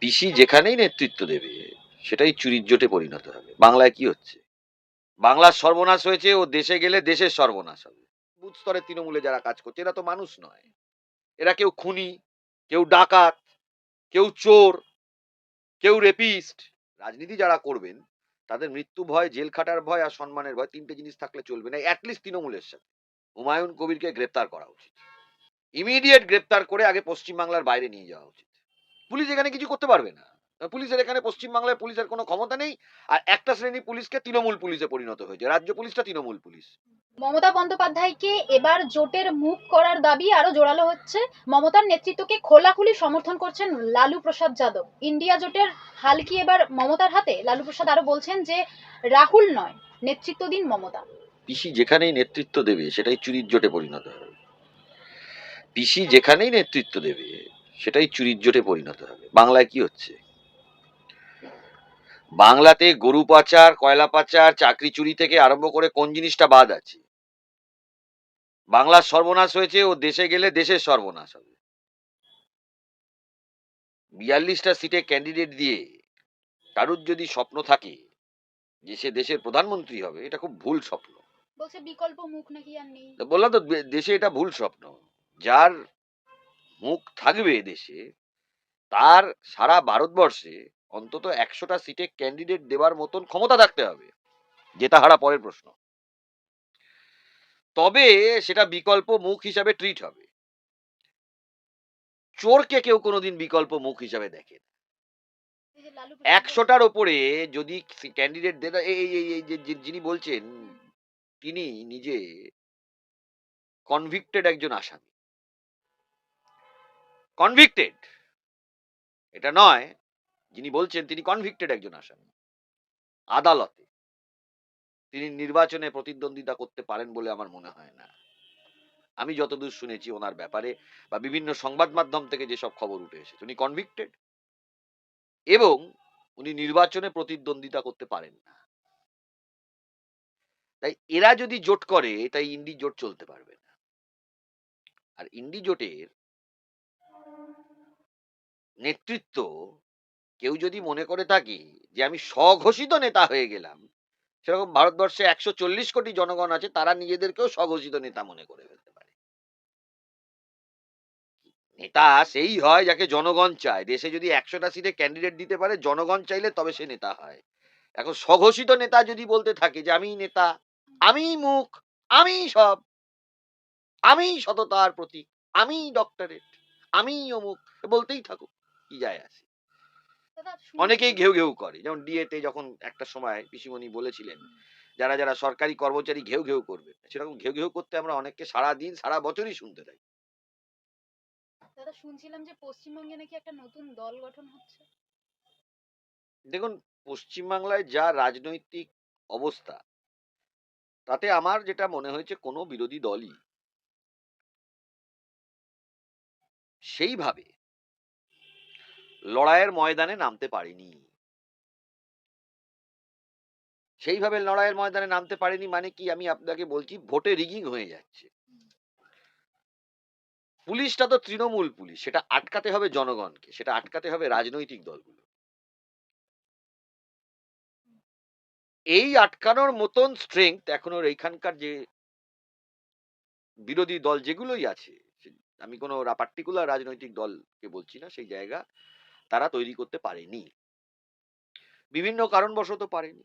পিসি যেখানেই নেতৃত্ব দেবে, সেটাই চুরির জোটে পরিণত হবে। বাংলায় কি হচ্ছে? বাংলার সর্বনাশ হয়েছে, ও দেশে গেলে দেশের সর্বনাশ হবে। বুথ স্তরে তৃণমূলে যারা কাজ করছে, এরা তো মানুষ নয়। এরা কেউ খুনি, কেউ ডাকাত, কেউ চোর, কেউ রেপিস্ট। রাজনীতি যারা করবেন, তাদের মৃত্যু ভয়, জেল খাটার ভয় আর সম্মানের ভয় তিনটে জিনিস থাকলে চলবে না অ্যাটলিস্ট তৃণমূলের সাথে। হুমায়ুন কবিরকে গ্রেপ্তার করা উচিত। ইমিডিয়েট গ্রেপ্তার করে আগে পশ্চিমবাংলার বাইরে নিয়ে যাওয়া উচিত। পুলিশ এখানে কিছু করতে পারবে না। পুলিশের এখানে পশ্চিমবাংলায় পুলিশের কোনো ক্ষমতা নেই আর একটা শ্রেণি পুলিশকে তৃণমূল পুলিশে পরিণত হয়েছে। রাজ্য পুলিশটা তৃণমূল পুলিশ। মমতা বন্দ্যোপাধ্যায়কে এবার জোটের মুখ করার দাবি আরও জোরালো হচ্ছে। মমতার নেতৃত্বকে খোলাখুলি সমর্থন করছেন লালু প্রসাদ যাদব। ইন্ডিয়া জোটের হাল কি এবার মমতার হাতে? লালু প্রসাদ আরও বলছেন যে রাহুল নয় নেতৃত্ব দিন মমতা। পিসি যেখানেই নেতৃত্ব দেবে সেটাই চুরির জোটে পরিণত হবে। পিসি যেখানেই নেতৃত্ব দেবে সেটাই চুরির জোটে পরিণত হবে। বাংলায় কি হচ্ছে? বাংলাতে গরু পাচার কয়লা পাচার চাকরি চুরি থেকে আরম্ভ করে কোন জিনিসটা বাদ আছে? বাংলার সর্বনাশ হয়েছে ও দেশে গেলে দেশের সর্বনাশ হবে। বিয়াল্লিশটা সিটে ক্যান্ডিডেট দিয়ে কারুর যদি স্বপ্ন থাকে যে সে দেশের প্রধানমন্ত্রী হবে এটা খুব ভুল স্বপ্ন। বলছে বিকল্প মুখ নাকি আর নেই। বললাম তো দেশে এটা ভুল স্বপ্ন। যার মুখ থাকবে দেশে তার সারা ভারতবর্ষে অন্তত একশোটা সিটে ক্যান্ডিডেট দেওয়ার মতন ক্ষমতা থাকতে হবে জেতা হারা পরের প্রশ্ন। তবে সেটা বিকল্প মুখ হিসাবে ট্রিট হবে। চোরকে কেউ কোনোদিন বিকল্প মুখ হিসাবে দেখে একশোটার ওপরে যদি ক্যান্ডিডেট যিনি বলছেন তিনি নিজে কনভিক্টেড একজন আসামি। কনভিক্টেড এটা নয়, যিনি বলছেন তিনি কনভিক্টেড একজন আসামি। আদালতে। তিনি নির্বাচনে প্রতিদ্বন্দ্বিতা করতে পারেন বলে আমার মনে হয় না। আমি যতদূর শুনেছি ওনার ব্যাপারে বা বিভিন্ন সংবাদ মাধ্যম থেকে যেসব খবর উঠে এসেছে, উনি কনভিক্টেড এবং উনি নির্বাচনে প্রতিদ্বন্দ্বিতা করতে পারেন না। তাই এরা যদি জোট করে, তাই ইন্ডি জোট চলতে পারবে না। আর ইন্ডি জোটের নেতৃত্ব কেউ যদি মনে করে থাকে যে আমি স্বঘোষিত নেতা হয়ে গেলাম, সেরকম ভারতবর্ষে একশো চল্লিশ কোটি জনগণ আছে, তারা নিজেদেরকেও স্বঘোষিত নেতা মনে করে ফেলতে পারে। নেতা সেই হয় যাকে জনগণ চায়। দেশে যদি একশোটা সিটে ক্যান্ডিডেট দিতে পারে, জনগণ চাইলে তবে সে নেতা হয়। এখন স্বঘোষিত নেতা যদি বলতে থাকে যে আমি নেতা আমি মুখ আমি সব আমি সততার প্রতীক আমি ডক্টরেট আমি অমুক বলতেই থাকুক। কি যায় আসে। অনেকেই ঘেউ ঘেউ করে। যেমন ডিএতে যখন একটা সময় পিসিমণি বলেছিলেন যারা যারা সরকারি কর্মচারী ঘেউ ঘেউ করবে সেরকম ঘেউ ঘেউ করতে আমরা অনেককে সারা দিন সারা বছরই শুনতে থাকি। দাদা শুনছিলাম যে পশ্চিমবঙ্গে নাকি একটা নতুন দল গঠন হচ্ছে। দেখুন পশ্চিমবাংলায় যা রাজনৈতিক অবস্থা তাতে আমার যেটা মনে হয়েছে কোনো বিরোধী দলই সেইভাবে লড়াইয়ের ময়দানে নামতে পারেনি। সেইভাবে লড়াইয়ের ময়দানে নামতে পারেনি মানে কি? আমি আপনাকে বলছি, ভোটে রিগিং হয়ে যাচ্ছে। পুলিশটা তো তৃণমূল পুলিশ, সেটা আটকাতে হবে জনগণকে, সেটা আটকাতে হবে রাজনৈতিক দলগুলো এই আটকানোর মতন স্ট্রেংথ এখন এইখানকার যে বিরোধী দল যেগুলোই আছে আমি কোনো পার্টিকুলার রাজনৈতিক দলকে বলছি না, সেই জায়গা তারা তৈরি করতে পারেনি। বিভিন্ন কারণবশত পারেনি।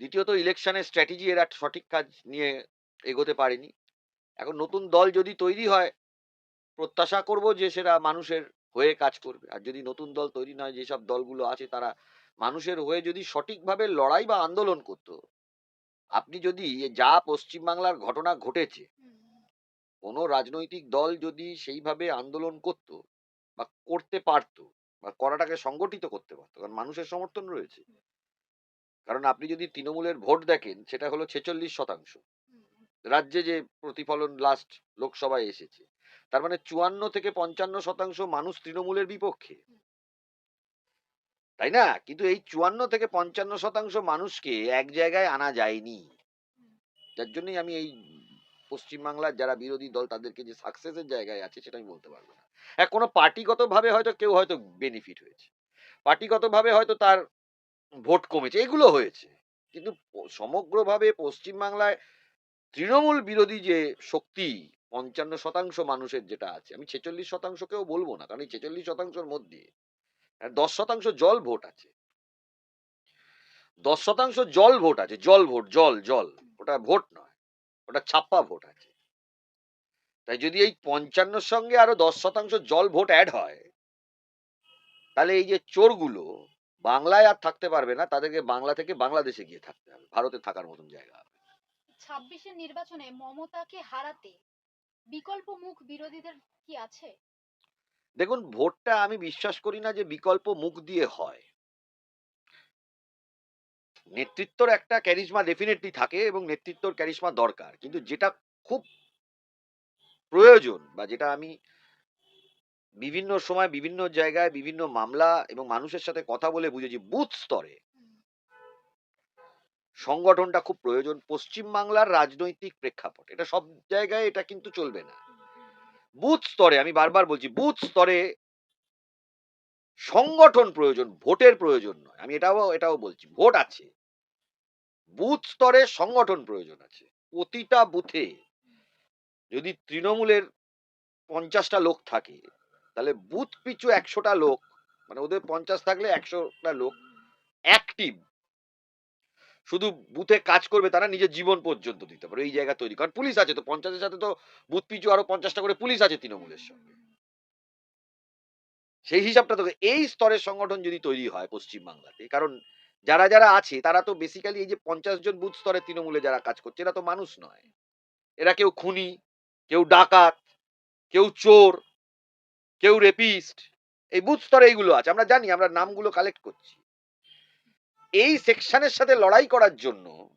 দ্বিতীয়ত ইলেকশনের স্ট্র্যাটেজি এরা সঠিক কাজ নিয়ে এগোতে পারেনি। এখন নতুন দল যদি তৈরি হয়, প্রত্যাশা করব যে সেটা মানুষের হয়ে কাজ করবে। আর যদি নতুন দল তৈরি নয়, যেসব দলগুলো আছে তারা মানুষের হয়ে যদি সঠিকভাবে লড়াই বা আন্দোলন করতো, আপনি যদি যা পশ্চিমবাংলার ঘটনা ঘটেছে, কোনো রাজনৈতিক দল যদি সেইভাবে আন্দোলন করত বা করতে পারতো বা করাটাকে সংগঠিত করতে পারতো। কারণ মানুষের সমর্থন রয়েছে। কারণ আপনি যদি তৃণমূলের ভোট দেখেন সেটা হলো ছেচল্লিশ শতাংশ। রাজ্যে যে প্রতিফলন লাস্ট লোকসভায় এসেছে তার মানে চুয়ান্ন থেকে পঞ্চান্ন শতাংশ মানুষ তৃণমূলের বিপক্ষে। তাই না? কিন্তু এই চুয়ান্ন থেকে পঞ্চান্ন শতাংশ মানুষকে এক জায়গায় আনা যায়নি। যার জন্যই আমি এই পশ্চিমবাংলার যারা বিরোধী দল, তাদেরকে যে সাকসেসের জায়গায় আছে সেটা আমি বলতে পারব না। হ্যাঁ কোনো পার্টিগতভাবে হয়তো কেউ হয়তো বেনিফিট হয়েছে। পার্টিগতভাবে হয়তো তার ভোট কমেছে, এগুলো হয়েছে। কিন্তু সমগ্রভাবে পশ্চিমবাংলায় তৃণমূল বিরোধী যে শক্তি, পঞ্চান্ন শতাংশ মানুষের যেটা আছে, আমি ছেচল্লিশ শতাংশকেও বলব না, কারণ এই ছেচল্লিশ শতাংশের মধ্যে দশ শতাংশ জল ভোট আছে। দশ শতাংশ জল ভোট আছে, জল ভোট জল জল, ওটা ভোট নয়। ওটা ছাপ্পা ভোট আছে। তাই যদি এই পঞ্চান্নর সঙ্গে আরও দশ শতাংশ জল ভোট অ্যাড হয় তাহলে এই যে চোরগুলো বাংলায় আর থাকতে পারবে না তাদেরকে বাংলা থেকে বাংলাদেশে গিয়ে থাকতে হবে ভারতে থাকার মতন জায়গা হবে। ছাব্বিশের নির্বাচনে মমতাকে হারাতে বিকল্প মুখ বিরোধীদের কি আছে? দেখুন ভোটটা আমি বিশ্বাস করি না যে বিকল্প মুখ দিয়ে হয়। নেতৃত্বর একটা ক্যারিশমা ডেফিনেটলি থাকে এবং নেতৃত্বর ক্যারিশমা দরকার। কিন্তু যেটা খুব প্রয়োজন বা যেটা আমি বিভিন্ন সময়, বিভিন্ন জায়গায়, বিভিন্ন মামলা এবং মানুষের সাথে কথা বলে বুঝেছি বুথ স্তরে। সংগঠনটা খুব প্রয়োজন। পশ্চিম বাংলার রাজনৈতিক প্রেক্ষাপট, এটা সব জায়গায় এটা কিন্তু চলবে না। বুথ স্তরে, আমি বারবার বলছি, বুথ স্তরে সংগঠন প্রয়োজন, ভোটের প্রয়োজন নয়। আমি এটাও এটাও বলছি, ভোট আছে। বুথ স্তরে সংগঠন প্রয়োজন আছে। প্রতিটা বুথে যদি তৃণমূলের পঞ্চাশটা লোক থাকে, তাহলে বুথ পিছু একশোটা লোক মানে ওদের পঞ্চাশ থাকলে একশোটা লোক অ্যাক্টিভ শুধু বুথে কাজ করবে, তারা নিজের জীবন পর্যন্ত দিতে পারে এই জায়গা তৈরি। কারণ পুলিশ আছে তো, পঞ্চাশের সাথে তো বুথ পিছু আরও পঞ্চাশটা করে পুলিশ আছে তৃণমূলের সঙ্গে। সেই হিসাবটা তো এই স্তরের সংগঠন যদি তৈরি হয় পশ্চিমবাংলাতে, কারণ যারা যারা আছে, তারা তো বেসিক্যালি এই যে পঞ্চাশ জন বুথ স্তরে তৃণমূলে যারা কাজ করছে, এরা তো মানুষ নয়। এরা কেউ খুনি, কেউ ডাকাত, কেউ চোর, কেউ রেপিস্ট এই বুথ স্তরে এইগুলো আছে, আমরা জানি, আমরা নামগুলো কালেক্ট করছি। এই সেকশনের সাথে লড়াই করার জন্য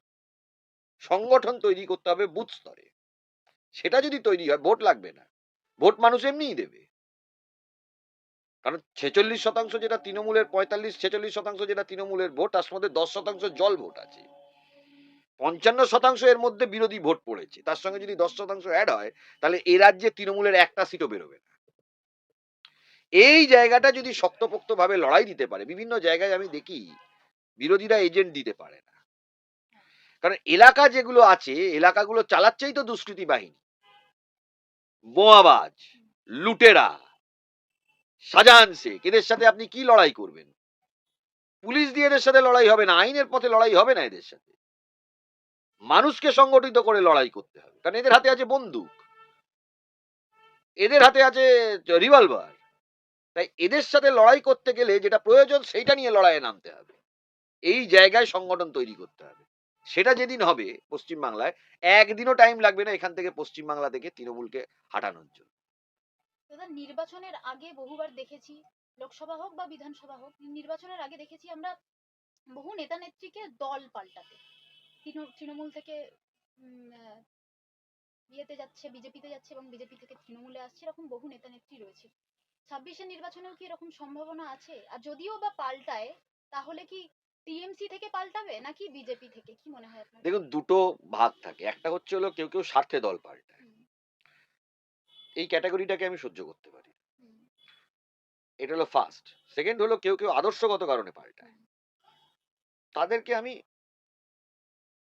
সংগঠন তৈরি করতে হবে বুথ স্তরে। সেটা যদি তৈরি হয়, ভোট লাগবে না। ভোট মানুষ এমনিই দেবে। কারণ ছেচল্লিশ শতাংশ যেটা তৃণমূলের, পঁয়তাল্লিশ, ছেচল্লিশ শতাংশ যেটা তৃণমূলের ভোট, তার মধ্যে দশ শতাংশ জল ভোট আছে। পঞ্চান্ন শতাংশ এর মধ্যে বিরোধী ভোট পড়েছে। তার সঙ্গে যদি দশ শতাংশ অ্যাড হয়, তাহলে এ রাজ্যে তৃণমূলের একটা সিটও বেরোবে না। এই জায়গাটা যদি শক্তপোক্ত ভাবে লড়াই দিতে পারে, বিভিন্ন জায়গায় আমি দেখি বিরোধীরা এজেন্ট দিতে পারে না। কারণ এলাকা যেগুলো আছে, এলাকাগুলো চালাচ্ছেই তো দুষ্কৃতী বাহিনী। বোমাবাজ লুটেরা শাহজাহান শেখ, এদের সাথে আপনি কি লড়াই করবেন? পুলিশ দিয়ে এদের সাথে লড়াই হবে না, আইনের পথে লড়াই হবে না এদের সাথে। মানুষকে সংগঠিত করে লড়াই করতে হবে, কারণ এদের হাতে আছে বন্দুক। এদের হাতে আছে রিভলভার। তাই এদের সাথে লড়াই করতে গেলে যেটা প্রয়োজন সেইটা নিয়ে লড়াইয়ে নামতে হবে। এই জায়গায় সংগঠন তৈরি করতে হবে। সেটা যেদিন হবে পশ্চিমবাংলায়, একদিনও টাইম লাগবে না এখান থেকে পশ্চিমবাংলা থেকে তৃণমূলকে হাঁটানোর জন্য। দাদা নির্বাচনের আগে বহুবার দেখেছি, লোকসভা হোক বা বিধানসভা হোক, নির্বাচনের আগে দেখেছি আমরা বহু নেতা নেত্রীকে দল পাল্টাতে। তৃণ- তৃণমূল থেকে ইয়েতে যাচ্ছে, বিজেপিতে যাচ্ছে এবং বিজেপি থেকে তৃণমূলে আসছে, এরকম বহু নেতা নেত্রী রয়েছে। ছাব্বিশের নির্বাচনেও কি এরকম সম্ভাবনা আছে? আর যদিও বা পাল্টায়, তাহলে কি টিএমসি থেকে পাল্টাবে নাকি বিজেপি থেকে? কি মনে হয় আপনার? দেখুন, দুটো ভাগ থাকে। একটা হচ্ছে হলো কেউ কেউ স্বার্থে দল পাল্টায়। এই ক্যাটাগরিটাকে আমি সহ্য করতে পারি। এটা হলো ফার্স্ট সেকেন্ড হলো কেউ কেউ আদর্শগত কারণে পাল্টায়। তাদেরকে আমি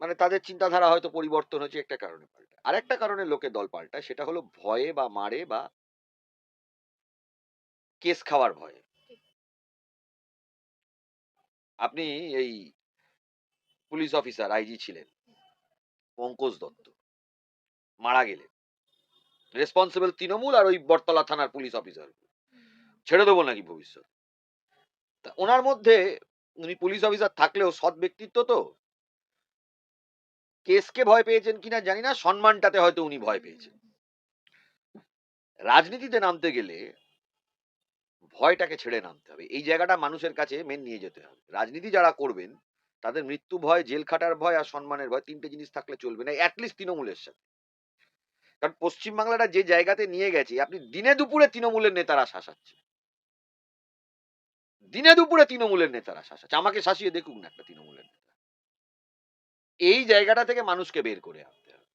মানে তাদের চিন্তাধারা হয়তো পরিবর্তন হচ্ছে একটা কারণে পাল্টায়। আরেকটা কারণে লোকে দল পাল্টায় সেটা হলো ভয়ে বা মারে বা কেস খাওয়ার ভয়ে। আপনি এই পুলিশ অফিসার আইজি ছিলেন। পঙ্কজ দত্ত। মারা গেলেন। রেসপন্সিবল তৃণমূল আর ওই বটতলা থানার পুলিশ অফিসার। ছেড়ে দেবো নাকি ভবিষ্যৎ? তা ওনার মধ্যে উনি পুলিশ অফিসার থাকলেও সৎ ব্যক্তিত্ব তো। কেসকে ভয় পেয়েছেন কিনা জানি না, সম্মানটাতে হয়তো উনি ভয় পেয়েছেন। রাজনীতিতে নামতে গেলে ভয়টাকে ছেড়ে নামতে হবে। এই জায়গাটা মানুষের কাছে মেন নিয়ে যেতে হবে। রাজনীতি যারা করবেন, তাদের মৃত্যু ভয়, জেল খাটার ভয় আর সম্মানের ভয় তিনটে জিনিস থাকলে চলবে না অ্যাটলিস্ট তৃণমূলের সাথে। কারণ পশ্চিমবাংলাটা যে জায়গাতে নিয়ে গেছে, আপনি দিনে দুপুরে তৃণমূলের নেতারা শাসাচ্ছে। দিনে দুপুরে তৃণমূলের নেতারা শাসাচ্ছে। আমাকে শাসিয়ে দেখুন না একটা তৃণমূলের নেতা। এই জায়গাটা থেকে মানুষকে বের করে আনতে হবে।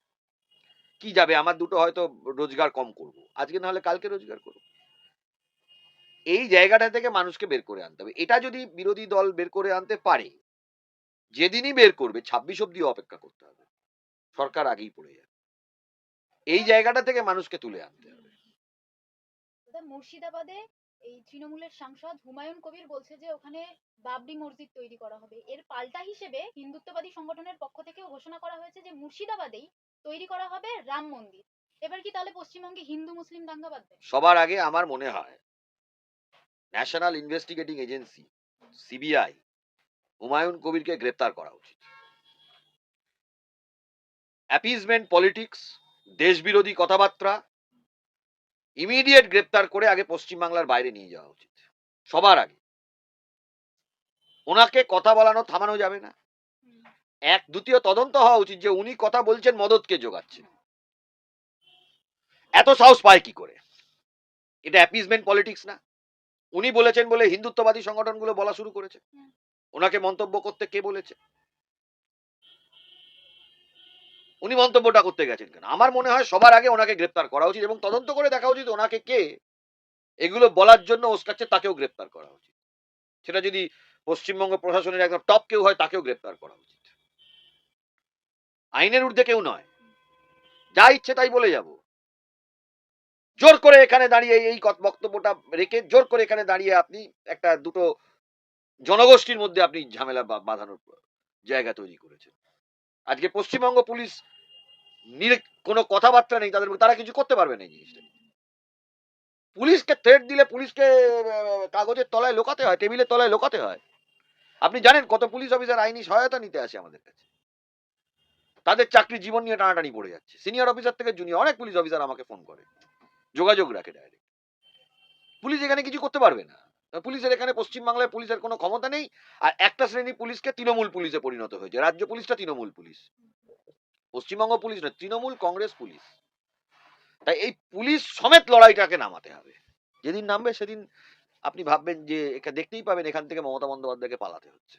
কি যাবে? আমার দুটো হয়তো রোজগার কম করব। আজকে না হলে কালকে রোজগার করব। এই জায়গাটা থেকে মানুষকে বের করে আনতে হবে। এটা যদি বিরোধী দল বের করে আনতে পারে, যেদিনই বের করবে, ছাব্বিশ অব্দি অপেক্ষা করতে হবে। সরকার আগেই পড়ে যাবে। এই জায়গাটা থেকে মানুষকে তুলে আনতে হবে। মুর্শিদাবাদে এই তৃণমূলের সাংসদ হুমায়ুন কবির বলছে যে ওখানে বাবরি মসজিদ তৈরি করা হবে। এর পাল্টা হিসেবে হিন্দুত্ববাদী সংগঠনের পক্ষ থেকেও ঘোষণা করা হয়েছে যে মুর্শিদাবাদেই তৈরি করা হবে রাম মন্দির। এবার কি তাহলে পশ্চিমবঙ্গে হিন্দু মুসলিম দাঙ্গা বাঁধবে সবার আগে আমার মনে হয় national investigating agency CBI Humayun কবিরকে গ্রেপ্তার করা উচিত। অ্যাপিজমেন্ট পলিটিক্স দেশবিরোধী কথাবার্তা ইমিডিয়েট গ্রেপ্তার করে আগে পশ্চিমবাংলার বাইরে নিয়ে যাওয়া উচিত। সবার আগে। ওনাকে কথা বলানো থামানো যাবে না। এক দ্বিতীয় তদন্ত হওয়া উচিত যে উনি কথা বলছেন মদতকে যোগাচ্ছেন। এত সাহস পায় কি করে? এটা অ্যাপিজমেন্ট পলিটিক্স না। উনি বলেছেন বলে হিন্দুত্ববাদী সংগঠনগুলো বলা শুরু করেছে। ওনাকে মন্তব্য করতে কে বলেছে? উনি মন্তব্যটা করতে গেছেন কেন? আমার মনে হয় সবার আগে ওনাকে গ্রেপ্তার করা উচিত এবং তদন্ত করে দেখা উচিত ওনাকে কে? এগুলো বলার জন্য ওস্কাচ্ছে তাকেও গ্রেপ্তার করা উচিত। সেটা যদি পশ্চিমবঙ্গ প্রশাসনের একদম টপ কেউ হয় তাকেও গ্রেপ্তার করা উচিত। আইনের ঊর্ধ্বে কেউ নয়। যা ইচ্ছে তাই বলে যাব। জোর করে এখানে দাঁড়িয়ে এই বক্তব্যটা রেখে জোর করে এখানে দাঁড়িয়ে আপনি একটা দুটো জনগোষ্ঠীর মধ্যে আপনি ঝামেলা বাঁধানোর জায়গা তৈরি করেছেন। আজকে পশ্চিমবঙ্গ পুলিশ নিরে- কোনো কথাবার্তা নেই, তাদের তারা কিছু করতে পারবে না এই জিনিসটা। পুলিশকে থ্রেট দিলে পুলিশকে কাগজের তলায় লোকাতে হয়, টেবিলের তলায় লোকাতে হয়। আপনি জানেন কত পুলিশ অফিসার আইনি সহায়তা নিতে আসে আমাদের কাছে। তাদের চাকরি জীবন নিয়ে টানাটানি পড়ে যাচ্ছে। সিনিয়র অফিসার থেকে জুনিয়র, অনেক পুলিশ অফিসার আমাকে ফোন করে। যোগাযোগ রাখে ডাইরেক্ট পুলিশ এখানে কিছু করতে পারবে না। পুলিশের এখানে পশ্চিমবাংলায় পুলিশের কোনো ক্ষমতা নেই, আর একটা শ্রেণি পুলিশকে তৃণমূল পুলিশে পরিণত হয়েছে। রাজ্য পুলিশটা তৃণমূল পুলিশ। পশ্চিমবঙ্গ পুলিশ না তৃণমূল কংগ্রেস পুলিশ। তাই এই পুলিশ সমেত লড়াইটাকে নামাতে হবে। যেদিন নামবে সেদিন আপনি ভাববেন যে দেখতেই পাবেন, এখান থেকে মমতা বন্দ্যোপাধ্যায়কে পালাতে হচ্ছে।